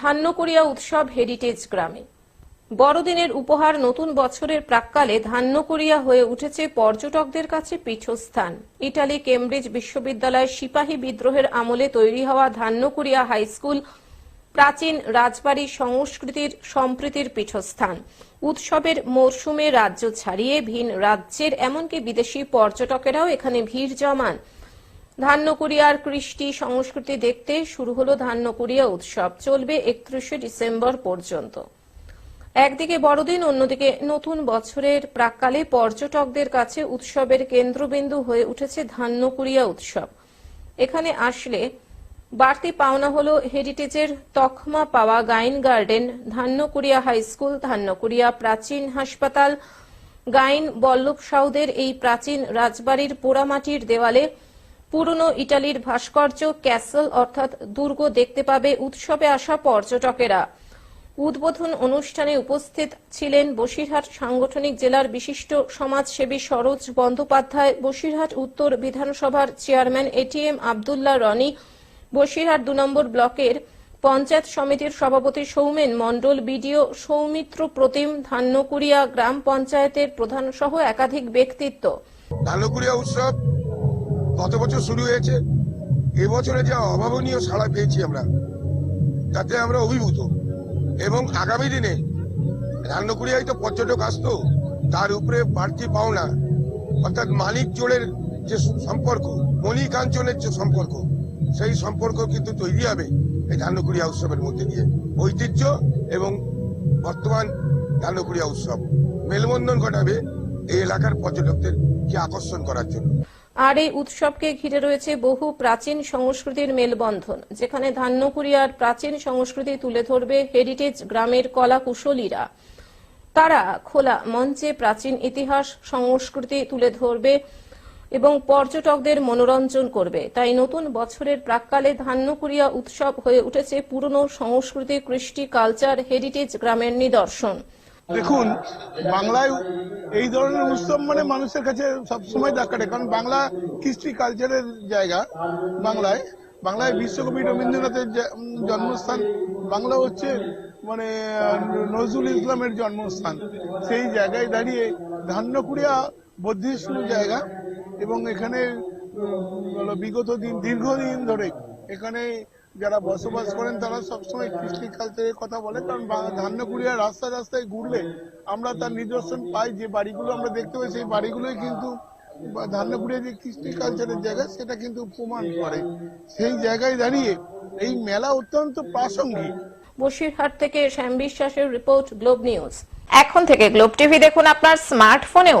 ধান্যকড়িয়া উৎসব হেরিটেজ গ্রামে। বড়দিনের উপহার নতুন বছরের প্রাক্কালে ধান্যকড়িয়া হয়ে উঠেছে পর্যটকদের কাছে পীঠস্থান। ইটালি, কেমব্রিজ বিশ্ববিদ্যালয় সিপাহী বিদ্রোহের আমলে তৈরি হওয়া ধান্যকড়িয়া হাই স্কুল প্রাচীন রাজবাড়ী সংস্কৃতির সম্প্রীতির পীঠস্থান। উৎসবের মরশুমে রাজ্য ছাড়িয়ে ভিন রাজ্যের এমনকি বিদেশি পর্যটকেরাও এখানে ভিড় জমান। ধান্যকুড়িয়ার কৃষ্টি সংস্কৃতি দেখতে শুরু হলো ধান্যকুড়িয়া উৎসব। চলবে একত্রিশে ডিসেম্বর পর্যন্ত। একদিকে বড়দিন, অন্যদিকে নতুন বছরের প্রাককালে পর্যটকদের কাছে উৎসবের কেন্দ্রবিন্দু হয়ে উঠেছে ধান্যকুড়িয়া উৎসব। এখানে আসলে বাড়তি পাওনা হলো হেরিটেজের তকমা পাওয়া Gain garden, Dhanyakuria high school, Dhanyakuria প্রাচীন হাসপাতাল, গাইন বল্লভ সাউদের এই প্রাচীন রাজবাড়ির পোড়ামাটির দেওয়ালে পুরনো ইটালির ভাস্কর্য ক্যাসল অর্থাৎ দুর্গ দেখতে পাবে উৎসবে আসা পর্যটকেরা। উদ্বোধন অনুষ্ঠানে উপস্থিত ছিলেন বসিরহাট সাংগঠনিক জেলার বিশিষ্ট সমাজসেবী সরোজ বন্দ্যোপাধ্যায়, বসিরহাট উত্তর বিধানসভার চেয়ারম্যান এটিএম আবদুল্লাহ রনি, বসিরহাট দু নম্বর ব্লকের পঞ্চায়েত সমিতির সভাপতি সৌমেন মণ্ডল, বিডিও সৌমিত্র প্রতিম, ধান্যকুড়িয়া গ্রাম পঞ্চায়েতের প্রধান সহ একাধিক ব্যক্তিত্ব। উৎসব গত বছর শুরু হয়েছে এবছরে যা অভাবনীয় সাড়া পেয়েছি আমরা, তাতে আমরা অভিভূত। এবং আগামী দিনে ধান্যকুড়িয়ায় তো পর্যটক আসতো, তার উপরে বাড়তি পাওনা, অর্থাৎ মালিক চোরের যে সম্পর্ক মণি কাঞ্চনের যে সম্পর্ক, সেই সম্পর্ক কিন্তু তৈরি হবে এই ধান্যকুড়িয়া উৎসবের মধ্যে দিয়ে। ঐতিহ্য এবং বর্তমান ধান্যকুড়িয়া উৎসব। মেলবন্ধন ঘটাবে এই এলাকার পর্যটকদেরকে আকর্ষণ করার জন্য। আর এই উৎসবকে ঘিরে রয়েছে বহু প্রাচীন সংস্কৃতির মেলবন্ধন, যেখানে ধান্যকুড়িয়ার প্রাচীন সংস্কৃতি তুলে ধরবে হেরিটেজ গ্রামের কলা কুশলীরা তারা খোলা মঞ্চে প্রাচীন ইতিহাস, সংস্কৃতি তুলে ধরবে এবং পর্যটকদের মনোরঞ্জন করবে। তাই নতুন বছরের প্রাককালে ধান্যকুড়িয়া উৎসব হয়ে উঠেছে পুরনো সংস্কৃতি, কৃষ্টি কালচার হেরিটেজ গ্রামের নিদর্শন। দেখুন, বাংলায় এই ধরনের উৎসব মানে মানুষের কাছে সবসময় দাগ কাটে। কারণ বাংলা কৃষ্টি কালচারের জায়গা বাংলায়। বাংলায় বিশ্বকবি রবীন্দ্রনাথের জন্মস্থান, বাংলা হচ্ছে মানে নজরুল ইসলামের জন্মস্থান। সেই জায়গায় দাঁড়িয়ে ধান্যকুড়িয়া বৌদ্ধিষ্ণু জায়গা এবং এখানে বিগত দিন, দীর্ঘদিন ধরে এখানে যারা বসবাস করেন, তারা সবসময় কৃষ্টি কালচারের কথা বলে, কারণ ধান্যকুড়িয়া রাস্তায় রাস্তায় ঘুরলে আমরা তার নিদর্শন পাই, যে বাড়িগুলো আমরা দেখতে পাই, সেই বাড়িগুলোই কিন্তু ধান্যকুড়িয়া যে কৃষ্টি কালচারের জায়গা, সেটা কিন্তু প্রমাণ করে। সেই জায়গায় দাঁড়িয়ে এই মেলা অত্যন্ত প্রাসঙ্গিক। বসিরহাট থেকে শ্যাম বিশ্বাসের রিপোর্ট গ্লোব নিউজ। এখন থেকে গ্লোব টিভি দেখুন আপনার স্মার্টফোনেও।